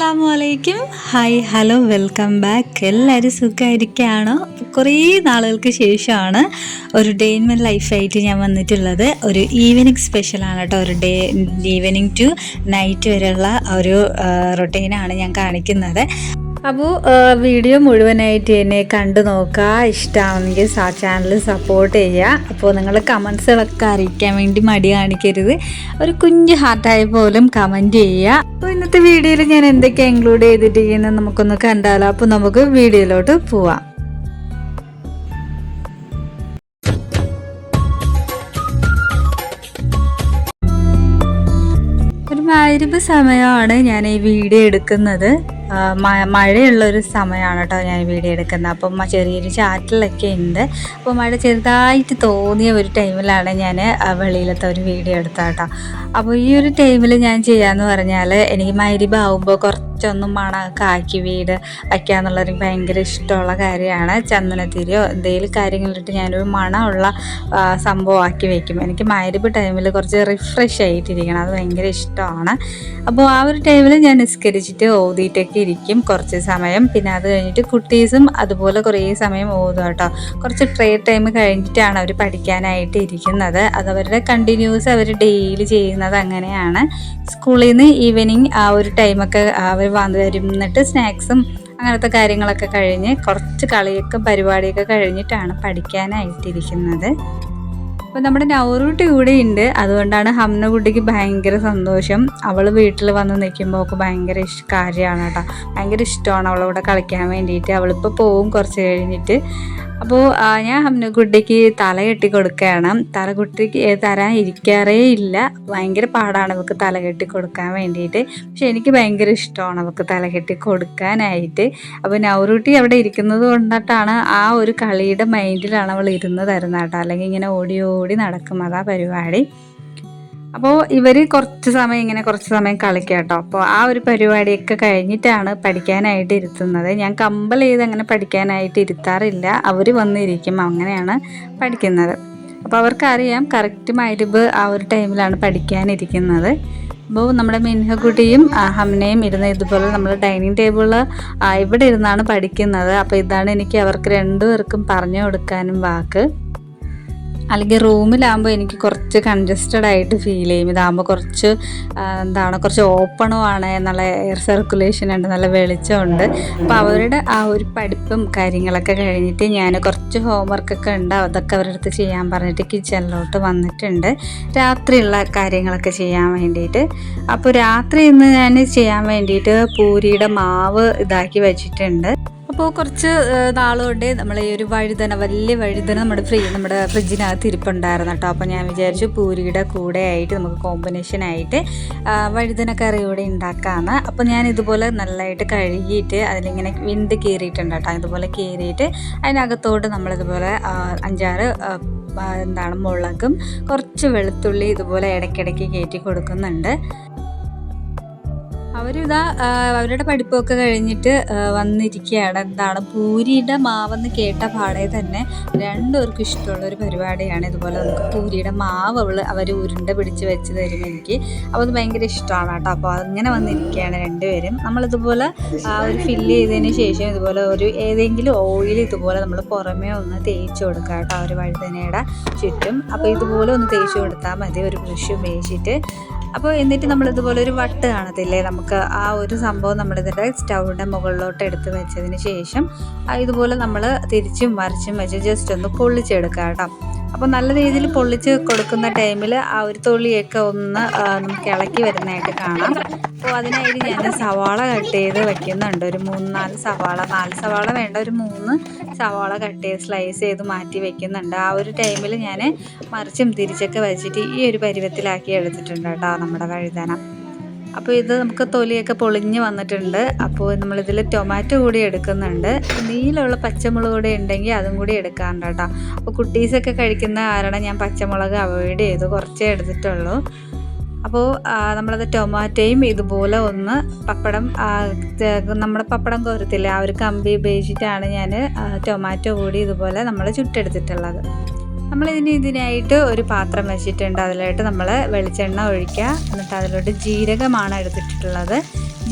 അസ്സാം വലൈക്കും hi hello welcome back. എല്ലാവരും സുഖമായിരിക്കുകയാണോ കുറേ നാളുകൾക്ക് ശേഷമാണ് ഒരു ഡേ ഇൻ മൈ ലൈഫായിട്ട് ഞാൻ വന്നിട്ടുള്ളത്. ഒരു ഈവനിങ് സ്പെഷ്യലാണ് കേട്ടോ. ഒരു ഡേ ഈവനിങ് ടു നൈറ്റ് വരെയുള്ള ഒരു റൊട്ടീനാണ് ഞാൻ കാണിക്കുന്നത്. അപ്പോൾ വീഡിയോ മുഴുവനായിട്ട് എന്നെ കണ്ടു നോക്കുക ഇഷ്ടമാണെങ്കിൽ ആ ചാനൽ സപ്പോർട്ട് ചെയ്യുക അപ്പോൾ നിങ്ങൾ കമൻസുകളൊക്കെ അറിയിക്കാൻ വേണ്ടി മടി കാണിക്കരുത്. ഒരു കുഞ്ഞ് ഹാർട്ടായ പോലും കമന്റ് ചെയ്യുക അപ്പോൾ ഇന്നത്തെ വീഡിയോയിൽ ഞാൻ എന്തൊക്കെ ഇൻക്ലൂഡ് ചെയ്തിട്ടിരിക്കുന്നത് നമുക്കൊന്ന് കണ്ടാലോ. അപ്പോൾ നമുക്ക് വീഡിയോയിലോട്ട് പോവാം. ഒരു മരുവ് സമയമാണ് ഞാൻ ഈ വീഡിയോ എടുക്കുന്നത്. ആ, മ- മഴയുള്ള ഒരു സമയമാണ് കേട്ടോ ഞാൻ വീഡിയോ എടുക്കുന്നത്. അപ്പം ചെറിയൊരു ചാറ്റലൊക്കെ ഉണ്ട്. അപ്പോൾ മഴ ചെറുതായിട്ട് തോന്നിയ ഒരു ടൈമിലാണ് ഞാൻ വെളിയിലത്തെ ഒരു വീഡിയോ എടുത്തത് കേട്ടോ. അപ്പോൾ ഈ ഒരു ടൈമിൽ ഞാൻ ചെയ്യാന്ന് പറഞ്ഞാൽ എനിക്ക് മരിബാവുമ്പോൾ ആവുമ്പോൾ കുറച്ചൊന്നും മണമൊക്കെ ആക്കി വീട് വയ്ക്കുക എന്നുള്ളൊരു ഭയങ്കര ഇഷ്ടമുള്ള കാര്യമാണ്. ചന്ദനത്തിരിയോ എന്തെങ്കിലും കാര്യങ്ങളിട്ട് ഞാനൊരു മണമുള്ള സംഭവം ആക്കി വെക്കും. എനിക്ക് മരുവ് ടൈമിൽ കുറച്ച് റിഫ്രഷ് ആയിട്ടിരിക്കണം. അത് ഭയങ്കര ഇഷ്ടമാണ്. അപ്പോൾ ആ ഒരു ടൈമിൽ ഞാൻ നിസ്കരിച്ചിട്ട് ഓതിയിട്ടൊക്കെ ഇരിക്കും കുറച്ച് സമയം. പിന്നെ അത് കഴിഞ്ഞിട്ട് കുട്ടീസും അതുപോലെ കുറേ സമയം ഓതും കേട്ടോ. കുറച്ച് ട്രേ ടൈം കഴിഞ്ഞിട്ടാണ് അവർ പഠിക്കാനായിട്ട് ഇരിക്കുന്നത്. അത് അവരുടെ കണ്ടിന്യൂസ് അവർ ഡെയിലി ചെയ്യുന്നത് അങ്ങനെയാണ്. സ്കൂളിൽ നിന്ന് ഈവനിങ് ആ ഒരു ടൈമൊക്കെ അവർ വന്ന് വരുന്നിട്ട് സ്നാക്സും അങ്ങനത്തെ കാര്യങ്ങളൊക്കെ കഴിഞ്ഞ് കുറച്ച് കളിയൊക്കെ പരിപാടിയൊക്കെ കഴിഞ്ഞിട്ടാണ് പഠിക്കാനായിട്ടിരിക്കുന്നത്. അപ്പോൾ നമ്മുടെ നൗറൂട്ടി കൂടെ ഉണ്ട്. അതുകൊണ്ടാണ് ഹംന കുട്ടിക്ക് ഭയങ്കര സന്തോഷം. അവൾ വീട്ടിൽ വന്ന് നിൽക്കുമ്പോൾ ഒക്കെ ഭയങ്കര ഇഷ്ട കാര്യമാണ് കേട്ടോ. ഭയങ്കര ഇഷ്ടമാണ് അവളവിടെ കളിക്കാൻ വേണ്ടിയിട്ട്. അവളിപ്പോൾ പോവും കുറച്ച് കഴിഞ്ഞിട്ട്. അപ്പോൾ ഞാൻ ഹംനക്കുട്ടിക്ക് തല കെട്ടി കൊടുക്കുകയാണ് തല കുട്ടിക്ക് തരാൻ ഇരിക്കാറേ ഇല്ല. ഭയങ്കര പാടാണ് അവൾക്ക് തല കെട്ടി കൊടുക്കാൻ വേണ്ടിയിട്ട്. പക്ഷെ എനിക്ക് ഭയങ്കര ഇഷ്ടമാണ് അവൾക്ക് തല കെട്ടി കൊടുക്കാനായിട്ട് അപ്പോൾ നൗറൂട്ടി അവിടെ ഇരിക്കുന്നത് കൊണ്ടിട്ടാണ് ആ ഒരു കളിയുടെ മൈൻഡിലാണ് അവൾ ഇരുന്ന് തരുന്നത് കേട്ടോ. അല്ലെങ്കിൽ ഇങ്ങനെ ഓടി ഓടി നടക്കും അതാ പരിപാടി. അപ്പോൾ ഇവർ കുറച്ച് സമയം ഇങ്ങനെ കുറച്ച് സമയം കളിക്കുക കേട്ടോ അപ്പോൾ ആ ഒരു പരിപാടിയൊക്കെ കഴിഞ്ഞിട്ടാണ് പഠിക്കാനായിട്ട് ഇരുത്തുന്നത്. ഞാൻ കമ്പൽ ചെയ്ത് അങ്ങനെ പഠിക്കാനായിട്ട് ഇരുത്താറില്ല. അവർ വന്നിരിക്കും. അങ്ങനെയാണ് പഠിക്കുന്നത്. അപ്പോൾ അവർക്കറിയാം കറക്റ്റ് മൈലിബ് ആ ഒരു ടൈമിലാണ് പഠിക്കാനിരിക്കുന്നത്. അപ്പോൾ നമ്മുടെ മിൻഹക്കുട്ടിയും ആ, ഹംനയും ഇരുന്ന് ഇതുപോലെ നമ്മൾ ഡൈനിങ് ടേബിളിൽ ഇവിടെ ഇരുന്നാണ് പഠിക്കുന്നത്. അപ്പോൾ ഇതാണ് എനിക്ക് അവർക്ക് രണ്ടുപേർക്കും പറഞ്ഞു കൊടുക്കാനും വാക്ക്. അല്ലെങ്കിൽ റൂമിലാകുമ്പോൾ എനിക്ക് കുറച്ച് കൺജസ്റ്റഡ് ആയിട്ട് ഫീൽ ചെയ്യും. ഇതാകുമ്പോൾ കുറച്ച് എന്താണ് കുറച്ച് ഓപ്പണും ആണ് നല്ല എയർ സർക്കുലേഷൻ ഉണ്ട് നല്ല വെളിച്ചമുണ്ട് അപ്പോൾ അവരുടെ ആ ഒരു പഠിപ്പും കാര്യങ്ങളൊക്കെ കഴിഞ്ഞിട്ട് ഞാൻ കുറച്ച് ഹോംവർക്കൊക്കെ ഉണ്ട്. അതൊക്കെ അവരുടെ അടുത്ത് ചെയ്യാൻ പറഞ്ഞിട്ട് കിച്ചണിലോട്ട് വന്നിട്ടുണ്ട്. രാത്രിയുള്ള കാര്യങ്ങളൊക്കെ ചെയ്യാൻ വേണ്ടിയിട്ട്. അപ്പോൾ രാത്രി ഇന്ന് ഞാൻ ചെയ്യാൻ വേണ്ടിയിട്ട് പൂരിയുടെ മാവ് ഇതാക്കി വെച്ചിട്ടുണ്ട്. അപ്പോൾ കുറച്ച് നാളുകൊണ്ട് നമ്മൾ ഈ ഒരു വഴുതന വലിയ വഴുതന നമ്മുടെ ഫ്രീ നമ്മുടെ ഫ്രിഡ്ജിനകത്ത് ഇരിപ്പുണ്ടായിരുന്നു കേട്ടോ. അപ്പോൾ ഞാൻ വിചാരിച്ചു പൂരിയുടെ കൂടെ ആയിട്ട് നമുക്ക് കോമ്പിനേഷൻ ആയിട്ട് വഴുതന കറി കൂടെ ഉണ്ടാക്കാമെന്ന് അപ്പോൾ ഞാൻ ഇതുപോലെ നല്ലതായിട്ട് കഴുകിയിട്ട് അതിലിങ്ങനെ വിണ്ട് കീറിയിട്ടുണ്ട് കേട്ടോ. ഇതുപോലെ കീറിയിട്ട് അതിനകത്തോട്ട് നമ്മളിതുപോലെ അഞ്ചാറ് എന്താണ് മുളകും കുറച്ച് വെളുത്തുള്ളി ഇതുപോലെ ഇടയ്ക്കിടയ്ക്ക് കയറ്റി കൊടുക്കുന്നുണ്ട്. അവരിതാ അവരുടെ പഠിപ്പൊക്കെ കഴിഞ്ഞിട്ട് വന്നിരിക്കുകയാണ് എന്താണ് പൂരിയുടെ മാവെന്ന് കേട്ട പാടെ തന്നെ രണ്ടുപേർക്കും ഇഷ്ടമുള്ള ഒരു പരിപാടിയാണ് ഇതുപോലെ. നമുക്ക് പൂരിയുടെ മാവ് അവൾ അവർ ഉരുണ്ട പിടിച്ച് വെച്ച് തരും എനിക്ക്. അപ്പോൾ അത് ഭയങ്കര ഇഷ്ടമാണ് കേട്ടോ. അപ്പോൾ അങ്ങനെ വന്നിരിക്കുകയാണ് രണ്ടുപേരും. നമ്മളിതുപോലെ ആ ഒരു ഫില്ല് ചെയ്തതിന് ശേഷം ഇതുപോലെ ഒരു ഏതെങ്കിലും ഓയിൽ ഇതുപോലെ നമ്മൾ പുറമേ ഒന്ന് തേച്ച് കൊടുക്കുക കേട്ടോ. ഒരു വഴുതനയുടെ ചുറ്റും. അപ്പോൾ ഇതുപോലെ ഒന്ന് തേച്ച് കൊടുത്താൽ മതി. ഒരു ബ്രഷ് ഉപയോഗിച്ചിട്ട് അപ്പോൾ എന്നിട്ട് നമ്മൾ ഇതുപോലെ ഒരു വട്ട് കാണത്തില്ലേ? നമുക്ക് ആ ഒരു സംഭവം നമ്മളിതിന്റെ സ്റ്റൗവിന്റെ മുകളിലോട്ട് എടുത്ത് വെച്ചതിന് ശേഷം ഇതുപോലെ നമ്മൾ തിരിച്ചും മറിച്ചും വെച്ച് ജസ്റ്റ് ഒന്ന് പൊള്ളിച്ചെടുക്കാം കേട്ടോ. അപ്പോൾ നല്ല രീതിയിൽ പൊള്ളിച്ച് കൊടുക്കുന്ന ടൈമിൽ ആ ഒരു തൊള്ളിയൊക്കെ ഒന്ന് നമുക്ക് ഇളക്കി വരുന്നതായിട്ട് കാണാം. അപ്പോൾ അതിനായിട്ട് ഞാൻ സവാള കട്ട് ചെയ്ത് വെക്കുന്നുണ്ട്. ഒരു മൂന്ന് നാല് സവാള നാല് സവാള വേണ്ട ഒരു മൂന്ന് സവാള കട്ട് ചെയ്ത് സ്ലൈസ് ചെയ്ത് മാറ്റി വെക്കുന്നുണ്ട്. ആ ഒരു ടൈമിൽ ഞാൻ മറിച്ചും തിരിച്ചൊക്കെ വെച്ചിട്ട് ഈ ഒരു പരുവത്തിലാക്കി എടുത്തിട്ടുണ്ട് കേട്ടോ നമ്മുടെ വഴുതന. അപ്പോൾ ഇത് നമുക്ക് തൊലിയൊക്കെ പൊളിഞ്ഞ് വന്നിട്ടുണ്ട്. അപ്പോൾ നമ്മളിതിൽ ടൊമാറ്റോ കൂടി എടുക്കുന്നുണ്ട്. നീലമുള്ള പച്ചമുളക് കൂടി ഉണ്ടെങ്കിൽ അതും കൂടി എടുക്കാറുണ്ട് കേട്ടോ. അപ്പോൾ കുട്ടീസൊക്കെ കഴിക്കുന്ന കാരണം ഞാൻ പച്ചമുളക് അവോയ്ഡ് ചെയ്തു കുറച്ചേ എടുത്തിട്ടുള്ളൂ. അപ്പോൾ നമ്മളത് ടൊമാറ്റോയും ഇതുപോലെ ഒന്ന് പപ്പടം നമ്മുടെ പപ്പടം കോരത്തില്ലേ ആ ഒരു കമ്പി ഉപയോഗിച്ചിട്ടാണ് ഞാൻ ടൊമാറ്റോ കൂടി ഇതുപോലെ നമ്മൾ ചുട്ടെടുത്തിട്ടുള്ളത്. നമ്മൾ ഇതിന് ഇതിനായിട്ട് ഒരു പാത്രം വെച്ചിട്ടുണ്ട്. അതിലായിട്ട് നമ്മൾ വെളിച്ചെണ്ണ ഒഴിക്കുക. എന്നിട്ട് അതിലോട്ട് ജീരകമാണ് എടുത്തിട്ടുള്ളത്.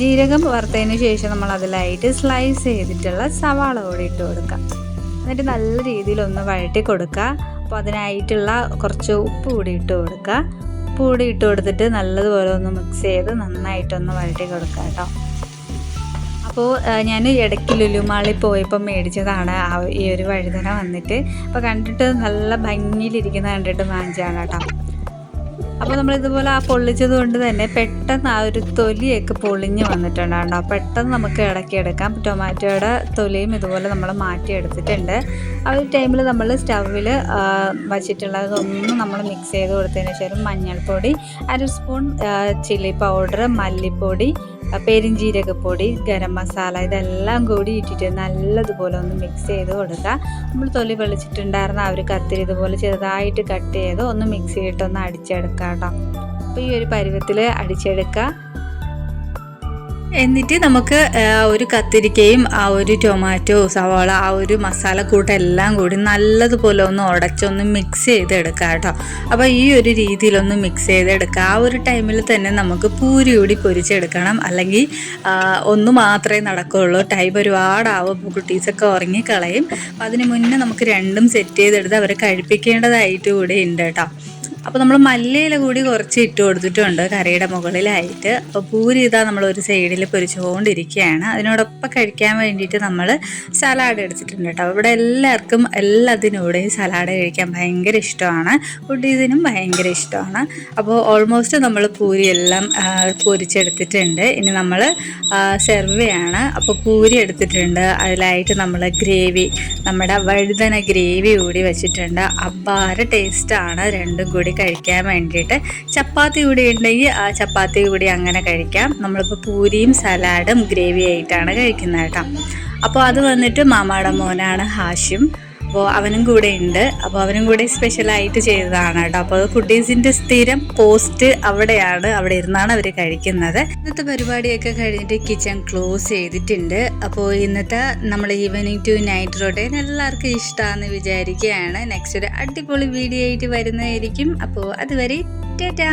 ജീരകം വറുത്തതിന് ശേഷം നമ്മൾ അതിലായിട്ട് സ്ലൈസ് ചെയ്തിട്ടുള്ള സവാള കൂടി ഇട്ട് കൊടുക്കാം എന്നിട്ട് നല്ല രീതിയിൽ ഒന്ന് വഴറ്റി കൊടുക്കുക. അപ്പോൾ അതിനായിട്ടുള്ള കുറച്ച് ഉപ്പ് കൂടി ഇട്ട് കൊടുക്കുക. ഉപ്പ് കൂടി ഇട്ട് കൊടുത്തിട്ട് നല്ലതുപോലെ ഒന്ന് മിക്സ് ചെയ്ത് നന്നായിട്ടൊന്ന് വഴറ്റി കൊടുക്കുക കേട്ടോ. അപ്പോൾ ഞാൻ ഇടയ്ക്ക് ലുലുമാളിൽ പോയപ്പോൾ മേടിച്ചതാണ്. ഈ ഒരു വഴുതന വന്നിട്ട്. അപ്പോൾ കണ്ടിട്ട് നല്ല ഭംഗിയിലിരിക്കുന്ന കണ്ടിട്ട് വാങ്ങിച്ചതാണ് കേട്ടോ. അപ്പോൾ നമ്മൾ ഇതുപോലെ ആ പൊള്ളിച്ചത് കൊണ്ട് തന്നെ പെട്ടെന്ന് ആ ഒരു തൊലിയൊക്കെ പൊളിഞ്ഞ് വന്നിട്ടുണ്ടാകും പെട്ടെന്ന് നമുക്ക് ഇടയ്ക്ക് എടുക്കാം. ടൊമാറ്റോയുടെ തൊലിയും ഇതുപോലെ നമ്മൾ മാറ്റിയെടുത്തിട്ടുണ്ട്. ആ ഒരു ടൈമിൽ നമ്മൾ സ്റ്റവിൽ വച്ചിട്ടുള്ളതൊന്നും നമ്മൾ മിക്സ് ചെയ്ത് കൊടുത്തതിന് ശേഷം മഞ്ഞൾപ്പൊടി അര സ്പൂൺ ചില്ലി പൗഡർ മല്ലിപ്പൊടി പെരിഞ്ജീരകപ്പൊടി ഗരം മസാല ഇതെല്ലാം കൂടി ഇട്ടിട്ട് നല്ലതുപോലെ ഒന്ന് മിക്സ് ചെയ്ത് കൊടുക്കുക. നമ്മൾ തൊലി വെളിച്ചിട്ടുണ്ടായിരുന്ന ആ ഒരു കത്തിരി ഇതുപോലെ ചെറുതായിട്ട് കട്ട് ചെയ്ത് ഒന്ന് മിക്സ് ചെയ്തിട്ടൊന്ന് അടിച്ചെടുക്കാം കേട്ടോ. അപ്പോൾ ഈ ഒരു പരുവത്തിൽ അടിച്ചെടുക്കുക. എന്നിട്ട് നമുക്ക് ഒരു കത്തിരിക്കയും ആ ഒരു ടൊമാറ്റോ സവാള ആ ഒരു മസാലക്കൂട്ട് എല്ലാം കൂടി നല്ലതുപോലെ ഒന്ന് ഉടച്ചൊന്ന് മിക്സ് ചെയ്തെടുക്കുക കേട്ടോ. അപ്പോൾ ഈ ഒരു രീതിയിലൊന്ന് മിക്സ് ചെയ്തെടുക്കുക ആ ഒരു ടൈമിൽ തന്നെ നമുക്ക് പൂരി കൂടി പൊരിച്ചെടുക്കണം. അല്ലെങ്കിൽ ഒന്ന് മാത്രമേ നടക്കുകയുള്ളൂ ടൈം ഒരുപാടാവും. കുട്ടീസൊക്കെ ഉറങ്ങിക്കളയും അപ്പം അതിന് മുന്നേ നമുക്ക് രണ്ടും സെറ്റ് ചെയ്തെടുത്ത് അവരെ കഴിപ്പിക്കേണ്ടതായിട്ട് കൂടി ഉണ്ട് കേട്ടോ. അപ്പോൾ നമ്മൾ മല്ലിയില കൂടി കുറച്ച് ഇട്ട് കൊടുത്തിട്ടുണ്ട് കറിയുടെ മുകളിലായിട്ട്. അപ്പോൾ പൂരി ഇതാ നമ്മൾ ഒരു സൈഡിൽ പൊരിച്ചുകൊണ്ടിരിക്കുകയാണ്. അതിനോടൊപ്പം കഴിക്കാൻ വേണ്ടിയിട്ട് നമ്മൾ സലാഡ് എടുത്തിട്ടുണ്ട് കേട്ടോ. ഇവിടെ എല്ലാവർക്കും എല്ലാത്തിനൂടെയും സലാഡ് കഴിക്കാൻ ഭയങ്കര ഇഷ്ടമാണ്. കുട്ടീസിനും ഭയങ്കര ഇഷ്ടമാണ്. അപ്പോൾ ഓൾമോസ്റ്റ് നമ്മൾ പൂരി എല്ലാം പൊരിച്ചെടുത്തിട്ടുണ്ട്. ഇനി നമ്മൾ സെർവ് ചെയ്യാണ് അപ്പോൾ പൂരി എടുത്തിട്ടുണ്ട്. അതിലായിട്ട് നമ്മൾ ഗ്രേവി നമ്മുടെ വഴുതന ഗ്രേവി കൂടി വെച്ചിട്ടുണ്ട്. അപ്പാര ടേസ്റ്റാണ് രണ്ടും കൂടി കഴിക്കാൻ വേണ്ടിയിട്ട് ചപ്പാത്തി കൂടി ഉണ്ടെങ്കിൽ ആ ചപ്പാത്തി കൂടി അങ്ങനെ കഴിക്കാം. നമ്മളിപ്പോൾ പൂരിയും സലാഡും ഗ്രേവി ആയിട്ടാണ് കഴിക്കുന്നത് കേട്ടോ. അപ്പോൾ അത് വന്നിട്ട് മാമാടെ മോനാണ് ഹാഷിം അപ്പോൾ അവനും കൂടെ ഉണ്ട്. അപ്പോൾ അവനും കൂടെ സ്പെഷ്യലായിട്ട് ചെയ്തതാണ് കേട്ടോ. അപ്പോൾ കുട്ടീസിന്റെ സ്ഥിരം പോസ്റ്റ് അവിടെയാണ്. അവിടെ ഇരുന്നാണ് അവർ കഴിക്കുന്നത്. ഇന്നത്തെ പരിപാടിയൊക്കെ കഴിഞ്ഞിട്ട് കിച്ചൺ ക്ലോസ് ചെയ്തിട്ടുണ്ട്. അപ്പോൾ ഇന്നത്തെ നമ്മൾ ഈവനിങ് ടു നൈറ്റ് റൊട്ടീൻ എല്ലാവർക്കും ഇഷ്ടമാണെന്ന് വിചാരിക്കുകയാണ്. നെക്സ്റ്റ് ഒരു അടിപൊളി വീഡിയോ ആയിട്ട് വരുന്നതായിരിക്കും. അപ്പോൾ അതുവരെ ടാറ്റാ.